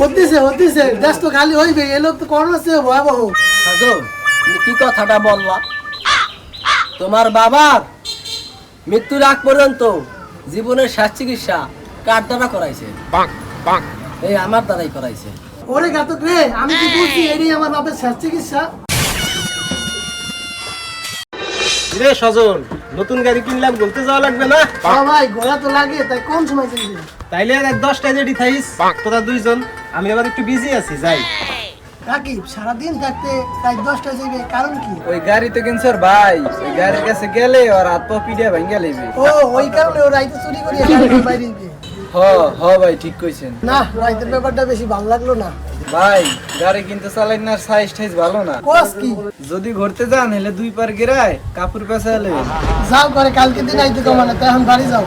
হতিছে হতিছে দেশ তো খালি হইবে এ লোক তো ভয়াবহ। তুমি কি কথাটা বললা? তোমার বাবার মৃত্যুর আগ পর্যন্ত জীবনের শেষ চিকিৎসা কার দ্বারা করাইছে? এই আমার দ্বারাই করাইছে। ওরে ঘাতক রে আমি কি বলছি এরই আমার বাপের শেষ চিকিৎসা? রে সজন নতুন গাড়ি কিনলাম বলতে যাওয়া লাগবে না। ভাই ঘোরা তো লাগে তাই কোন সময় কিনবি। তাইলে আর এক দশটায় রেডি থাইস তোরা দুইজন আমি আবার একটু বিজি আছি যাই। সারাদিন থাকতে তাই দশটা যাইবে কারণ কি? ওই গাড়ি তো কিনছর ভাই। ওই গাড়ির কাছে গেলে ওর হাত পা পিডিয়া ভাঙ্গা লেবে ও ওই কারণে ও রাইতে চুরি করে বাইরে। হ হ ভাই ঠিক কইছেন। না রাইতের ব্যাপারটা বেশি ভালো লাগল না। ভাই গাড়ি কিন্তু চালাই না সাইজ টাইজ ভালো না। কোস কি? যদি ঘুরতে যান হলে দুই পার গেরায় কাপড় পেঁচা যাও করে কালকে দিন আইতে কমানে তাই এখন বাড়ি যাও।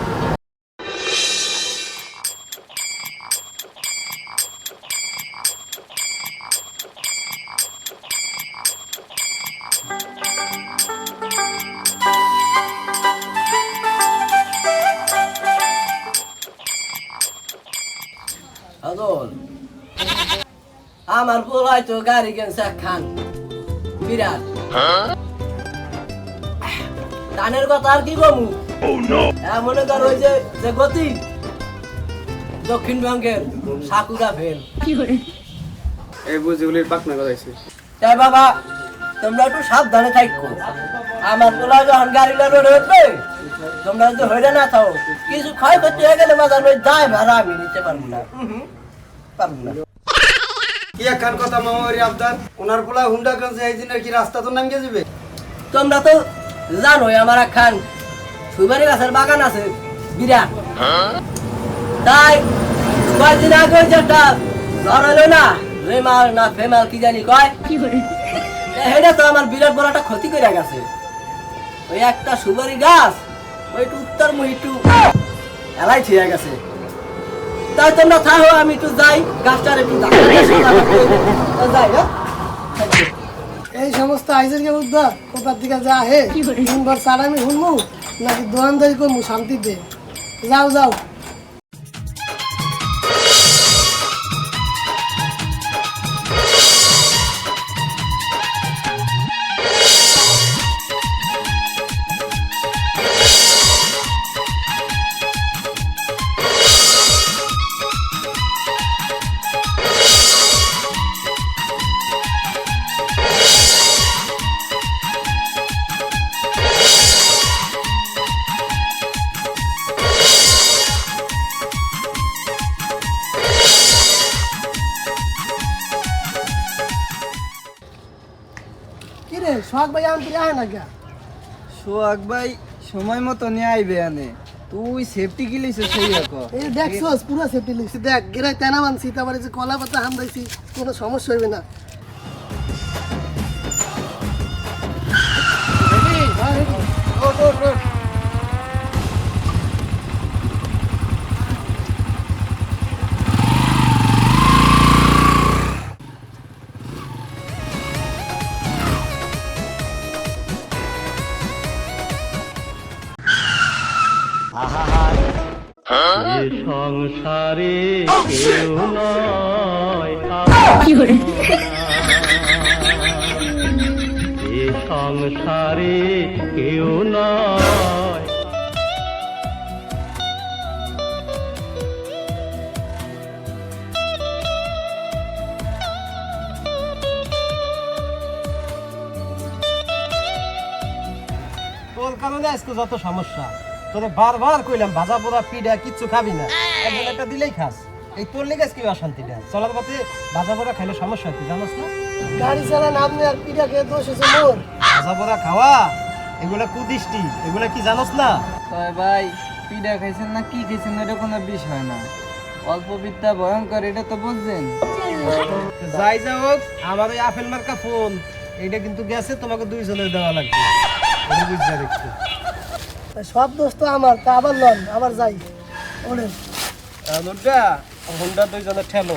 সাজন আমার পোলাই তো গাড়ি কিনছে খান বিরাট। গানের কথা আর কি কমু? হ্যাঁ মনে কর ওই যে গতি? দক্ষিণবঙ্গের সাকুরা ফেল এই বুঝিগুলির পাকনা গজাইছে। তাই বাবা তোমরা একটু সাবধানে থাকো। আমার পোলা যখন গাড়ি রোডে উঠবে তোমরা যদি হইলে না থাও কিছু ক্ষয় করতে হয়ে গেলে বাজার ওই দায় ভাড়া আমি নিতে পারব না। কথা কি রাস্তা তো আমার গাছের বাগান আছে, বিরাট। তাই না ফেমাল কি জানি কয় আমার বিরাট বড় একটা ক্ষতি করে গেছে। ওই একটা সুপারি গাছ ওই একটু উত্তর একটু এলাই গেছে। তাই তোমরা থাকো আমি একটু যাই গাছটার একটু যাই হ্যাঁ? এই সমস্ত আইসের কে উদ্ধার কোথার দিকে যা হে? দিনভর সারামি শুনব নাকি দোয়ানদারি করব? শান্তিতে। যাও যাও। সোহাগ ভাই আমি তুই আহে না গা সোহাগ ভাই সময় মতো নিয়ে আইবে আনে তুই সেফটি কি লইছিস সেই রকম? এই দেখছস পুরো সেফটি লিখছি দেখ গেরাই তেনা মানছি তারপরে যে কলা পাতা হামদাইছি কোনো সমস্যা হইবে না। সংসারে কেউ নয় এ সংসারে কেউ নয়। তোর কারণে আজকে যত সমস্যা তোরে বারবার কইলাম ভাজা পোড়া পিঠা কিচ্ছু খাবি না। একজন একটা দিলেই খাস। এই তোর লেগে আজকে অশান্তিটা চলার পথে ভাজা পোড়া খাইলে সমস্যা কি জানোস না? গাড়ি চালা নাম নেই আর পিঠা খেয়ে দোষ হয়েছে মোর। ভাজা পোড়া খাওয়া এগুলা কুদৃষ্টি এগুলা কি জানোস না? তবে ভাই পিডা খাইছেন না কি খাইছেন এটা কোনো বিষয় না। অল্প বিদ্যা ভয়ঙ্কর এটা তো বুঝছেন। যাই যা হোক আমার ওই আপেল মার্কা ফোন। এটা কিন্তু গেছে তোমাকে দুই দুইজনের দেওয়া লাগবে। বুঝতে দেখছ সব দোষ তো আমার তা আবার লন আবার যাই। ওরে। হোন্ডা দুইজনের ঠেলো।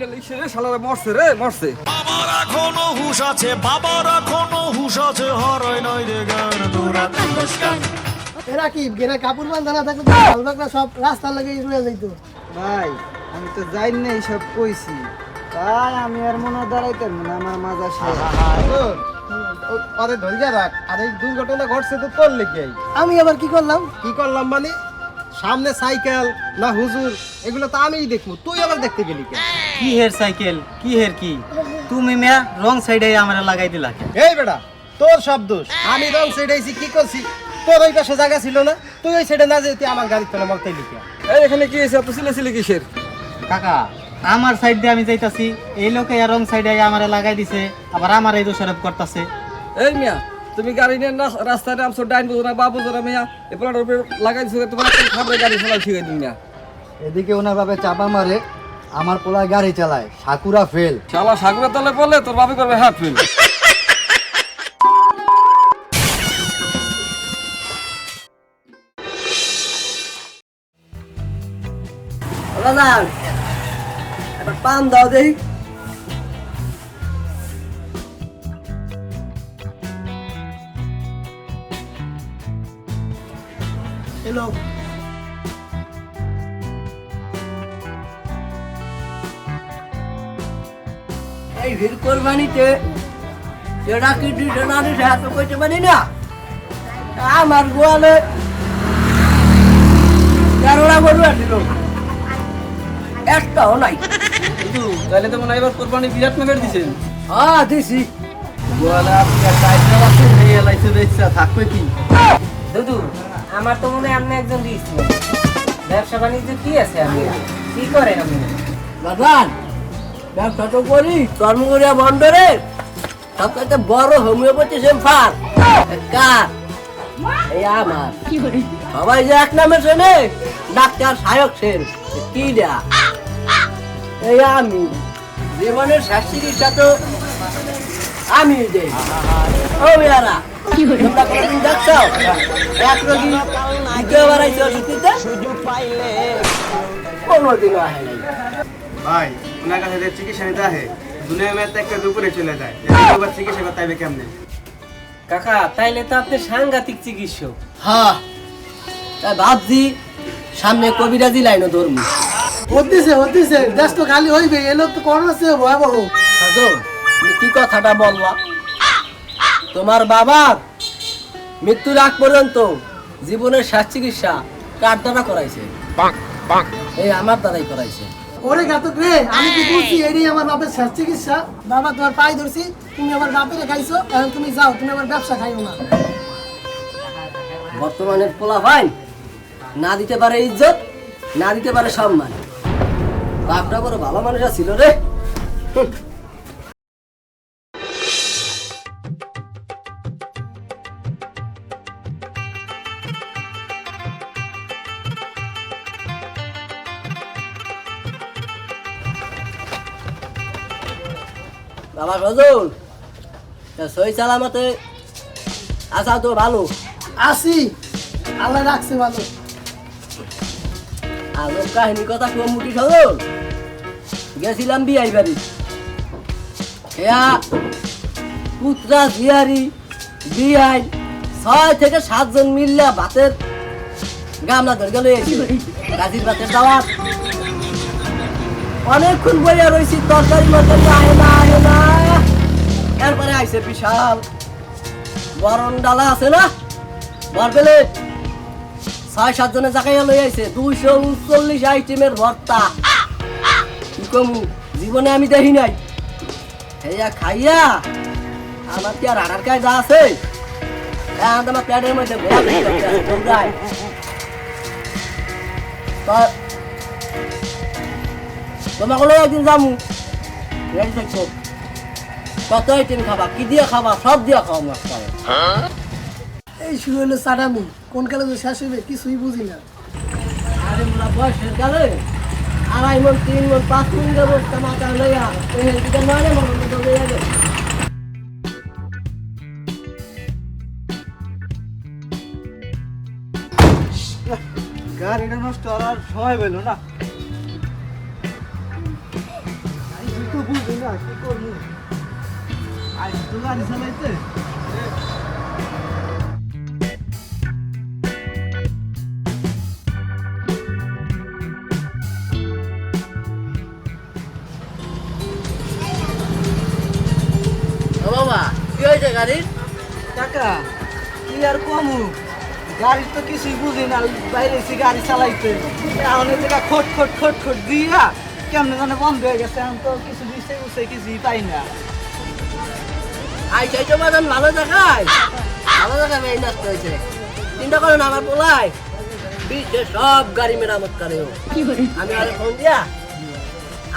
শালা মরছে রে মরছে। বাবার এখনও হুশ আছে বাবার এখনও হুশ আছে হরয় নয় রে গান তোরা এরা কি গেরা কাপড় বান্ধা না থাকলে হালবাকরা সব রাস্তার লাগে রয়ে যাইতো? ভাই আমি তো যাই না এইসব কইছি। তাই আমি আর মনে দাঁড়াইতাম না আমার মাজা শেষ। ওদের ধরিয়া রাখ আর এই দুর্ঘটনা ঘটছে তো তোর লেগে আমি আবার কি করলাম? কি করলাম মানে? সামনে সাইকেল না হুজুর এগুলো তো আমিই দেখব তুই আবার দেখতে গেলি কেন? কি হের সাইকেল? কি হের কি? তুমি মিয়া রং সাইডে আমার লাগাই দিলা? এই বেটা তোর সব দোষ। আমি রং সেটাইছি কি করছি? তোর ওই পাশে জায়গা ছিল না? তুই ওই সাইডে না যেতে আমার গাড়ি তলে মরতে লিখে। এই এখানে কি হয়েছে? এত সিলে কিসের? কাকা আমার সাইড দিয়ে আমি যাইতাছি। এই লোকে আর রং সাইডে আমারে লাগাই দিছে আবার আমার এই দোষারোপ করতেছে। এই মিয়া তুমি গাড়ি নিয়ে না রাস্তায় নামছো ডাইন বুঝো না বা বুঝো না মিয়া। এ প্লাটের উপরে লাগাই দিছো তোমার খাবারে গাড়ি শিখাই দিন মিয়া। এদিকে ওনার বাপে চাপা মারে আমার পোলায় গাড়ি চালায় সাকুরা ফেল শালা সাগরে তলে পড়লে তোর বাপি করবে হ্যাঁ ফেল একটা পান দাও দেখি। এলো। এই ভিড় কোরবানিতে যেটা কি দিতে এত কইতে পারি না? আমার গোয়ালে তেরোটা গরু আসছিল একটাও নাই। তাহলে তো মনে হয় এবার কোরবানি বিরাট মেঘের দিছেন। হ্যাঁ দিছি। গোয়ালা আপনার টাইটার আছে এই এলাইছে দেখছে থাকবে কি? দুদু আমার তো মনে হয় আপনি একজন দিয়েছিল ব্যবসা বাণিজ্য কি আছে আপনি কি করেন আপনি? বাজান ব্যবসা তো করি কর্মকরিয়া বন্দরে সবচাইতে বড় হোমিওপ্যাথি সেম্পার কার? এই আমার। সবাই যে এক নামে শোনে ডাক্তার সায়ক সেন। কি দেয়া এই আমি। জীবনের শেষ চিকিৎসা তো আমি দেই। ও মেয়ারা তোমরা কোনদিন দেখছ? এক রোগী দ্বিতীয়বার কোনোদিনও আহে নাই। ভাই ওনার কাছে যে চিকিৎসা নিতে আহে দুনিয়া মেয়ে একটা দুপুরে চলে যায়। এবার চিকিৎসা করতে হবে কেমনে? কাকা তাইলে তো আপনি সাংঘাতিক চিকিৎসক। হ্যাঁ তাই ভাবছি সামনে কবিরাজি লাইনও ধরবো। হতিছে হতিছে দেশ তো খালি হইবে এলো তো করোনা সে ভয়াবহ। সাজো তুমি কি কথাটা বললা? তোমার বাবার মৃত্যুর আগ পর্যন্ত জীবনের শেষ চিকিৎসা কার দ্বারা করাইছে? এই আমার দ্বারাই করাইছে। ওরে ঘাতক রে আমি কি বলছি এটাই আমার বাপের শেষ চিকিৎসা। বাবা তোমার পায়ে ধরছি তুমি আমার বাপেরে খাইছো এখন তুমি যাও তুমি আমার ব্যবসা খাইও না। বর্তমানের পোলা ভাই না দিতে পারে ইজ্জত না দিতে পারে সম্মান। বাপটা বড় ভালো মানুষ ছিল রে। বাবা সজল সই সালামতে। আসা তো ভালো। আসি। আল্লাহ রাখছে ভালো। আজব কাহিনী কথা কোন মুটি সজল। গেছিলাম বিয়াই বাড়ি। এয়া পুত্রা ঝিয়ারি বিয়াই ছয় থেকে সাতজন মিললে ভাতের গামলা ধরে গেল গাছির ভাতের দাওয়াত। অনেকক্ষণ বইয়া রয়েছি তরকারি মরকারি আহে না আহে না। এরপরে আইসে বিশাল বরণ ডালা আছে না? বরবেলে ছয়, সাত জনের জায়গায় লই আইছে, দুইশো উনচল্লিশ আইটেমের ভর্তা। কি কমু, জীবনে আমি দেখি নাই। হেয়া খাইয়া, আমার কি আর আড়ার কায়দা আছে? আমার প্যাডের মধ্যে তোমাকে একদিন যামু। রেডি থাকব কত আইটেম খাবা? কি দিয়ে খাবা? সব দিয়ে খাওয়া মাছ এই শুরু হলো সাডামি কোন কালে যে শেষ হইবে কিছুই বুঝি না। আরে মোলা বয়সের কালে? আড়াই মন তিন মন পাঁচ মন দেবো টামাটা লইয়া। এই দিকে নয় মন মতো লইয়া দে গাড়িটা নষ্ট হওয়ার সময় পেল না। কি করব আজ তো গাড়ি কি হয়েছে গাড়ির কাকা, কি কমু? গাড়ির তো কিছুই বুঝি না, বাইরে গাড়ি চালাইতে। দিয়া কেমনে জানে বন্ধ হয়ে দিচ্ছে উঠছে কিছুই পাই না? আই চাই তো বাজান ভালো দেখায়? ভালো দেখায় এই নষ্ট হয়েছে। চিন্তা করো না আমার পোলাই বিশ্বে সব গাড়ি মেরামত করে ও। আমি আরে ফোন দিয়া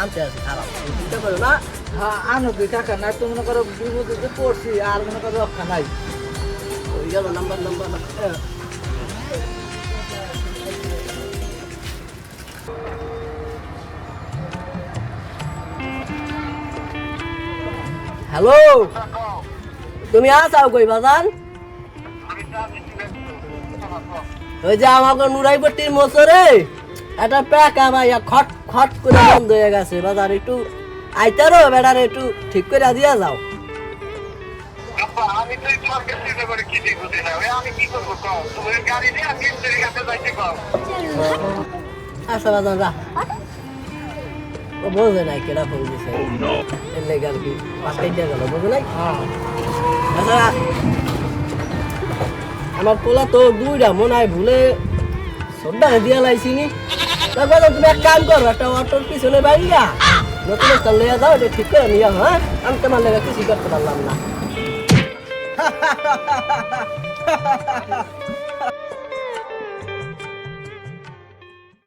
আনতে আসি খারাপ। চিন্তা করো না। হ্যাঁ আনো তুই কাকা না তো মনে করো বিপদে পড়ছি আর মনে করো রক্ষা নাই। ওই গেল নাম্বার নাম্বার। হ্যালো তুমি আসাও কই বাজান? ওই যে আমাকে নুরাইপট্টির মোচরে একটা প্যাক আমাইয়া খট খট করে বন্ধ হয়ে গেছে। বাজার একটু আইতারো বেড়ারে একটু ঠিক করে দিয়া যাও। আমি তো সরকার চিন্তা করে কি দেখব না। আমি কি করব কম তোমার গাড়ি নিয়ে আমি কাছে যাইতে কম আচ্ছা বাজান যা। ও বোঝে নাই কেডা ফোন দিছে এর লেগে আর কি পাঠাই দিয়ে গেল। বোঝে নাই? আচ্ছা আমার পোলা তো দুইটা মনে হয় ভুলে সন্ধ্যারে দিয়া লাইছিনি। তারপর তুমি এক কাম করো একটা অটোর পিছনে বাইরা নতুন একটা লইয়া যাও এটা ঠিক করে নিয়ে হ্যাঁ? আমি তোমার লেগে কিছুই করতে পারলাম না।